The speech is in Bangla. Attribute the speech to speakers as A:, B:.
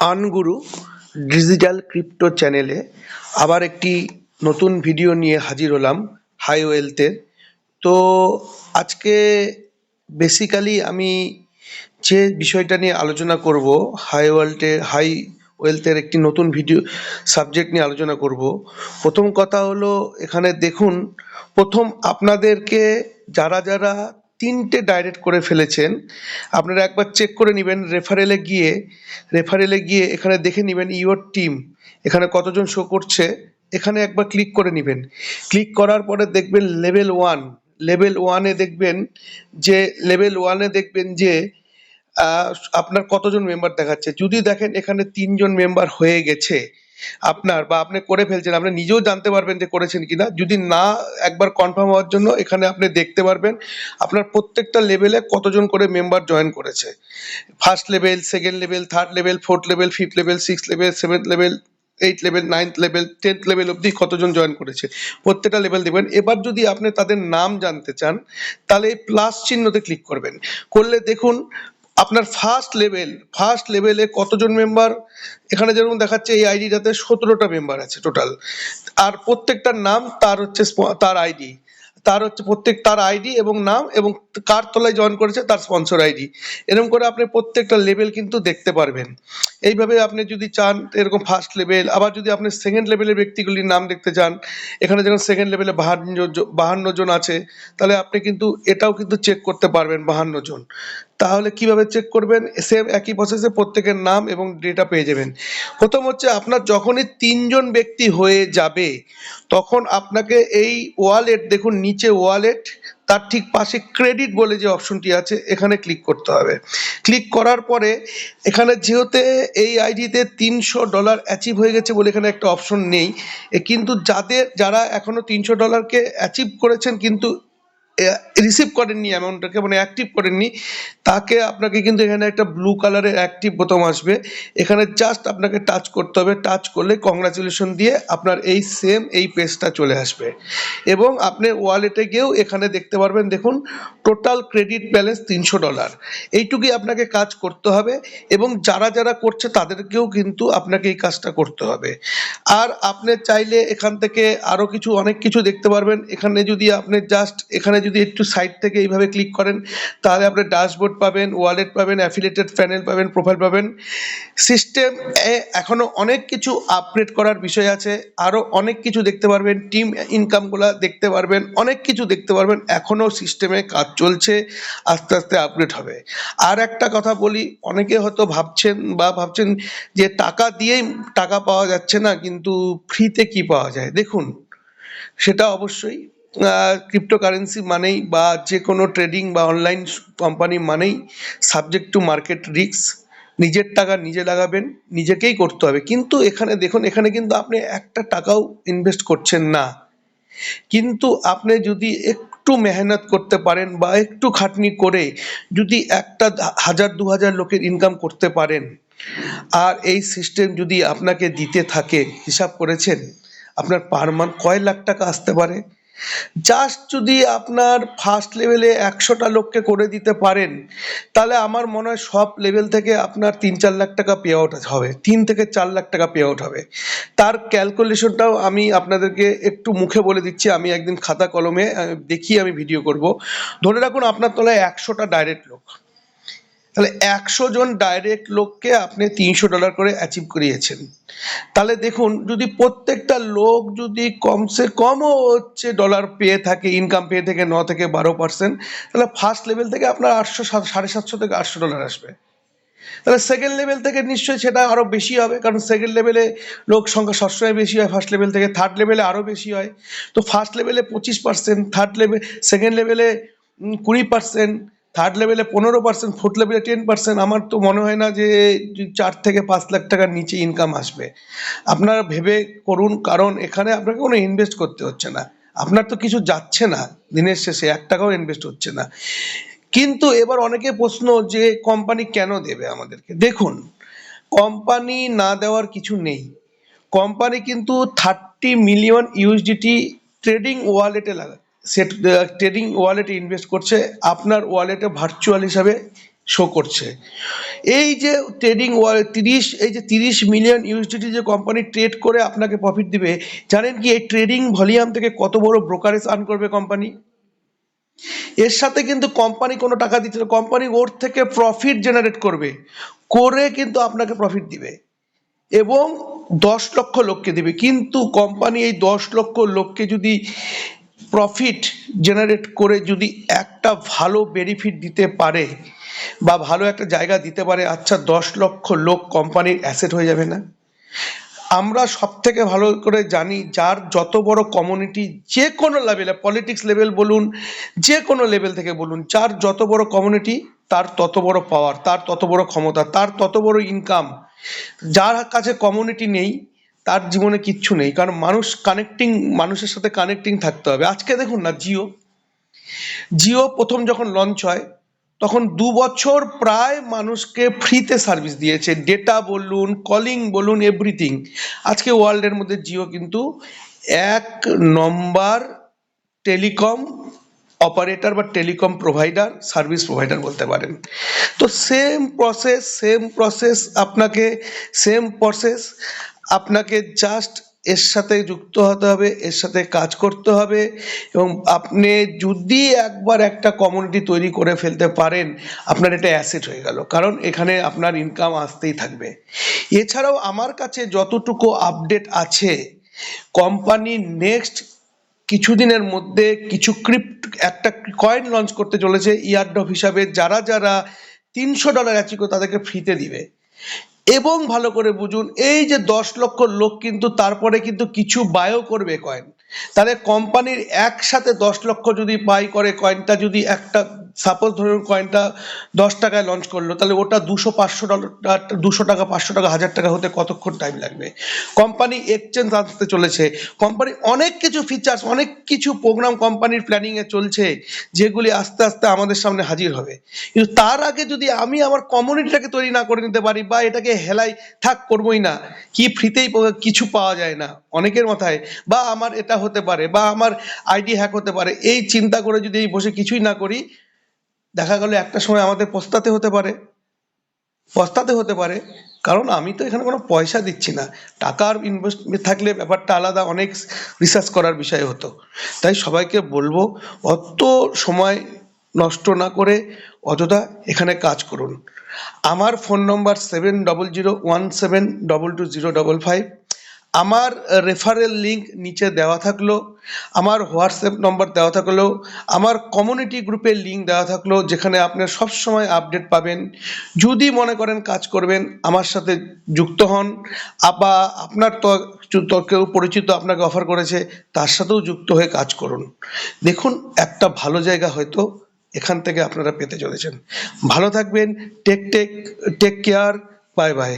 A: আনগুরু ডিজিটাল ক্রিপ্টো চ্যানেলে আবার একটি নতুন ভিডিও নিয়ে হাজির হলাম হাই ওয়েলথের। তো আজকে বেসিক্যালি আমি যে বিষয়টা নিয়ে আলোচনা করব, হাই হাই ওয়েলথের একটি নতুন ভিডিও সাবজেক্ট নিয়ে আলোচনা করব। প্রথম কথা হলো, এখানে দেখুন, প্রথম আপনাদেরকে যারা যারা তিনটে ডাইরেক্ট করে ফেলেছেন। আপনারা একবার চেক করে নেবেন রেফারেলে গিয়ে রেফারেলে গিয়ে এখানে দেখে নেবেন ইওর টিম এখানে কতজন শো করছে, এখানে একবার ক্লিক করে নেবেন। ক্লিক করার পরে দেখবেন লেভেল ওয়ান লেভেল ওয়ানে দেখবেন যে লেভেল ওয়ানে দেখবেন যে আপনার কতজন মেম্বার দেখাচ্ছে। যদি দেখেন এখানে তিনজন মেম্বার হয়ে গেছে আপনার বা আপনি করে ফেলছেন, আপনি নিজেও জানতে পারবেন যে করেছেন কিনা। যদি না একবার কনফার্ম হওয়ার জন্য এখানে আপনি দেখতে পারবেন, আপনার প্রত্যেকটা লেভেলে কতজন করে মেম্বার জয়েন করেছে। First level second level third level fourth level fifth level six level seventh level eight level ninth level tenth level অবধি কতজন জয়েন করেছে, প্রত্যেকটা লেভেল দেবেন। এবার যদি আপনি তাদের নাম জানতে চান, তাহলে প্লাস চিহ্নতে ক্লিক করবেন। করলে দেখুন আপনার ফার্স্ট লেভেল ফার্স্ট লেভেলে কতজন মেম্বার এখানে যেরকম দেখাচ্ছে এই আইডিটাতে সতেরোটা মেম্বার আছে টোটাল আর প্রত্যেকটার নাম তার হচ্ছে তার আইডি তার হচ্ছে প্রত্যেক, তার আইডি এবং নাম এবং কার তলায় জয়েন করেছে তার স্পন্সর আইডি এরকম করে আপনি প্রত্যেকটা লেভেল কিন্তু দেখতে পারবেন। এইভাবে আপনি যদি চান, এরকম ফার্স্ট লেভেল আবার যদি আপনি সেকেন্ড লেভেলের ব্যক্তিগুলির নাম দেখতে চান, এখানে যেমন সেকেন্ড লেভেলে বাহান্ন বাহান্ন জন আছে, তাহলে আপনি কিন্তু এটাও কিন্তু চেক করতে পারবেন বাহান্ন জন। তাহলে কীভাবে চেক করবেন? সেম একই প্রসেসে প্রত্যেকের নাম এবং ডেটা পেয়ে যাবেন। প্রথম হচ্ছে আপনার যখনই তিনজন ব্যক্তি হয়ে যাবে, তখন আপনাকে এই ওয়ালেট দেখুন নিচে ওয়ালেট তার ঠিক পাশে ক্রেডিট বলে যে অপশনটি আছে, এখানে ক্লিক করতে হবে। ক্লিক করার পরে এখানে যেহেতু এই আইডিতে তিনশো ডলার অ্যাচিভ হয়ে গেছে বলে এখানে একটা অপশন নেই কিন্তু যাদের, যারা এখনও তিনশো ডলারকে অ্যাচিভ করেছেন কিন্তু রিসিভ করেননি অ্যামাউন্টটাকে মানে অ্যাক্টিভ করেননি, তাকে আপনাকে কিন্তু এখানে একটা ব্লু কালারের অ্যাক্টিভ বোতাম আসবে। এখানে জাস্ট আপনাকে টাচ করতে হবে টাচ করলে কংগ্রাচুলেশন দিয়ে আপনার এই সেম এই পেজটা চলে আসবে। এবং আপনি ওয়ালেটে গিয়েও এখানে দেখতে পারবেন, দেখুন টোটাল ক্রেডিট ব্যালেন্স তিনশো ডলার এইটুকুই আপনাকে কাজ করতে হবে এবং যারা যারা করছে তাদেরকেও কিন্তু আপনাকে এই কাজটা করতে হবে। আর আপনি চাইলে এখান থেকে আরও কিছু, অনেক কিছু দেখতে পারবেন। এখানে যদি আপনি জাস্ট এখানে যদি একটু সাইড থেকে এইভাবে ক্লিক করেন, তাহলে আপনি ড্যাশবোর্ড পাবেন ওয়ালেট পাবেন অ্যাফিলেটেড প্যানেল পাবেন প্রোফাইল পাবেন। সিস্টেম এখনও অনেক কিছু আপগ্রেড করার বিষয় আছে। আরও অনেক কিছু দেখতে পারবেন টিম ইনকামগুলো দেখতে পারবেন, অনেক কিছু দেখতে পারবেন। এখনও সিস্টেমে কাজ চলছে, আস্তে আস্তে আপগ্রেড হবে। আর একটা কথা বলি, অনেকে হয়তো ভাবছেন বা ভাবছেন যে টাকা দিয়েই টাকা পাওয়া যাচ্ছে না, কিন্তু ফ্রিতে কি পাওয়া যায়? দেখুন, সেটা অবশ্যই ক্রিপ্টোকারেন্সি মানেই বা যে কোনো ট্রেডিং বা অনলাইন কোম্পানি মানেই সাবজেক্ট টু মার্কেট রিস্ক নিজের টাকা নিজে লাগাবেন, নিজেকেই করতে হবে। কিন্তু এখানে দেখুন, এখানে কিন্তু আপনি একটা টাকাও ইনভেস্ট করছেন না। কিন্তু আপনি যদি একটু মেহনত করতে পারেন বা একটু খাটনি করে যদি একটা হাজার, দু হাজার লোকের ইনকাম করতে পারেন, আর এই সিস্টেম যদি আপনাকে দিতে থাকে, হিসাব করেছেন, আপনার পার মান্থ কয় লাখ টাকা আসতে পারে? জাস্ট যদি আপনার ফার্স্ট লেভেলে একশোটা লোককে করে দিতে পারেন, তাহলে আমার মনে হয় সব লেভেল থেকে আপনার তিন চার লাখ টাকা পে আউট হবে, তিন থেকে চার লাখ টাকা পে আউট হবে। তার ক্যালকুলেশনটাও আমি আপনাদেরকে একটু মুখে বলে দিচ্ছি, আমি একদিন খাতা কলমে দেখি আমি ভিডিও করব। ধরে রাখুন আপনার তলায় একশোটা ডাইরেক্ট লোক। তাহলে একশো জন ডাইরেক্ট লোককে আপনি তিনশো ডলার করে অ্যাচিভ করিয়েছেন। তাহলে দেখুন, যদি প্রত্যেকটা লোক যদি কমসে কমও হচ্ছে ডলার পেয়ে থাকে ইনকাম পেয়ে থাকে ন থেকে বারো পার্সেন্ট তাহলে ফার্স্ট লেভেল থেকে আপনার আটশো সাড়ে সাতশো থেকে আটশো ডলার আসবে। তাহলে সেকেন্ড লেভেল থেকে নিশ্চয়ই সেটা আরও বেশি হবে, কারণ সেকেন্ড লেভেলে লোক সংখ্যা সবসময় বেশি হয় ফার্স্ট লেভেল থেকে থার্ড লেভেলে আরও বেশি হয়। তো ফার্স্ট লেভেলে পঁচিশ পার্সেন্ট থার্ড লেভেল সেকেন্ড লেভেলে কুড়ি পার্সেন্ট থার্ড লেভেলে পনেরো পার্সেন্ট ফোর্থ লেভেলে টেন পার্সেন্ট আমার তো মনে হয় না যে চার থেকে পাঁচ লাখ টাকার নিচে ইনকাম আসবে। আপনারা ভেবে করুন, কারণ এখানে আপনাকে কোনো ইনভেস্ট করতে হচ্ছে না। আপনার তো কিছু যাচ্ছে না দিনের শেষে, এক টাকাও ইনভেস্ট হচ্ছে না। কিন্তু এবার অনেকে প্রশ্ন যে কোম্পানি কেন দেবে আমাদেরকে? দেখুন কোম্পানি না দেওয়ার কিছু নেই। কোম্পানি কিন্তু থার্টি মিলিয়ন ইউএসডিটি ট্রেডিং ওয়ালেটে লাগা সেট ট্রেডিং ওয়ালেটে ইনভেস্ট করছে, আপনার ওয়ালেটে ভার্চুয়াল হিসাবে শো করছে। এই যে ট্রেডিং তিরিশ, এই যে তিরিশ মিলিয়ন ইউএসডিটি যে কোম্পানি ট্রেড করে আপনাকে প্রফিট দিবে, জানেন কি এই ট্রেডিং ভলিউম থেকে কত বড় ব্রোকারেজ আর্ন করবে কোম্পানি এর সাথে কিন্তু কোম্পানি কোনো টাকা দিচ্ছে না কোম্পানি ওর থেকে প্রফিট জেনারেট করবে, করে কিন্তু আপনাকে প্রফিট দিবে। এবং দশ লক্ষ লোককে দিবে, কিন্তু কোম্পানি এই দশ লক্ষ লোককে যদি প্রফিট জেনারেট করে যদি একটা ভালো বেনিফিট দিতে পারে বা ভালো একটা জায়গা দিতে পারে আচ্ছা দশ লক্ষ লোক কোম্পানির অ্যাসেট হয়ে যাবে না। আমরা সব থেকে ভালো করে জানি যার যত বড় কমিউনিটি যে কোনো লেভেলে পলিটিক্স লেভেল বলুন, যে কোনো লেভেল থেকে বলুন, যার যত বড় কমিউনিটি তার তত বড় পাওয়ার তার তত বড় ক্ষমতা, তার তত বড় ইনকাম যার কাছে কমিউনিটি নেই তার জীবনে কিচ্ছু নেই, কারণ মানুষ কানেক্টিং মানুষের সাথে কানেক্টিং থাকতে হবে। আজকে দেখুন না, জিও জিও প্রথম যখন লঞ্চ হয়, তখন দু বছর প্রায় মানুষকে ফ্রিতে সার্ভিস দিয়েছে। ডেটা বলুন কলিং বলুন এভরিথিং আজকে ওয়ার্ল্ডের মধ্যে জিও কিন্তু এক নম্বর টেলিকম অপারেটর বা টেলিকম প্রোভাইডার সার্ভিস প্রোভাইডার বলতে পারেন। তো সেম প্রসেস সেম প্রসেস আপনাকে সেম প্রসেস আপনাকে জাস্ট এর সাথে যুক্ত হতে হবে, এর সাথে কাজ করতে হবে এবং আপনি যদি একবার একটা কমিউনিটি তৈরি করে ফেলতে পারেন, আপনার এটা অ্যাসেট হয়ে গেল। কারণ এখানে আপনার ইনকাম আসতেই থাকবে। এছাড়াও আমার কাছে যতটুকু আপডেট আছে কোম্পানি নেক্সট কিছুদিনের মধ্যে কিছু ক্রিপ্ট একটা কয়েন লঞ্চ করতে চলেছে ইয়ারডপ হিসাবে, যারা যারা তিনশো ডলার অ্যাচিকো তাদেরকে ফ্রিতে দিবে। এবং ভালো করে বুঝুন, এই যে দশ লক্ষ লোক কিন্তু তারপরে কিন্তু কিছু বায়ও করবে কয়েন তাহলে কোম্পানির একসাথে দশ লক্ষ যদি বাই করে কয়েনটা যদি একটা সাপোজ ধরুন কয়েনটা দশ টাকায় লঞ্চ করল, তাহলে ওটা দুশো পাঁচশো ডলার দুশো টাকা, পাঁচশো টাকা, হাজার টাকা হতে কতক্ষণ টাইম লাগবে? কোম্পানি এক্সচেঞ্জ আনতে চলেছে কোম্পানি অনেক কিছু ফিচার্স অনেক কিছু প্রোগ্রাম কোম্পানির প্ল্যানিংয়ে চলছে, যেগুলি আস্তে আস্তে আমাদের সামনে হাজির হবে। কিন্তু তার আগে যদি আমি আমার কমিউনিটিটাকে তৈরি না করে নিতে পারি, বা এটাকে হেলাই থাক করবোই না, কি ফ্রিতেই কিছু পাওয়া যায় না অনেকের মাথায়, বা আমার এটা হতে পারে, বা আমার আইডি হ্যাক হতে পারে, এই চিন্তা করে যদি বসে কিছুই না করি দেখা গেল একটা সময় আমাদের পস্তাতে হতে পারে। পস্তাতে হতে পারে। কারণ আমি তো এখানে কোনো পয়সা দিচ্ছি না। টাকার ইনভেস্ট থাকলে ব্যাপারটা আলাদা, অনেক রিসার্চ করার বিষয় হতো। তাই সবাইকে বলব, অত সময় নষ্ট না করে অযথা এখানে কাজ করুন। আমার phone number seven double zero one seven double two zero double five আমার রেফারেল লিংক নিচে দেওয়া থাকল, আমার হোয়াটসঅ্যাপ নম্বর দেওয়া থাকল, আমার কমিউনিটি গ্রুপের লিংক দেওয়া থাকল, যেখানে আপনার সব সময় আপডেট পাবেন। যদি মনে করেন কাজ করবেন, আমার সাথে যুক্ত হন বা আপনার তো কেউ পরিচিত আপনাকে অফার করেছে, তার সাথেও যুক্ত হয়ে কাজ করুন। দেখুন, একটা ভালো জায়গা হয়তো এখান থেকে আপনারা পেতে চলেছেন। ভালো থাকবেন take take take care bye bye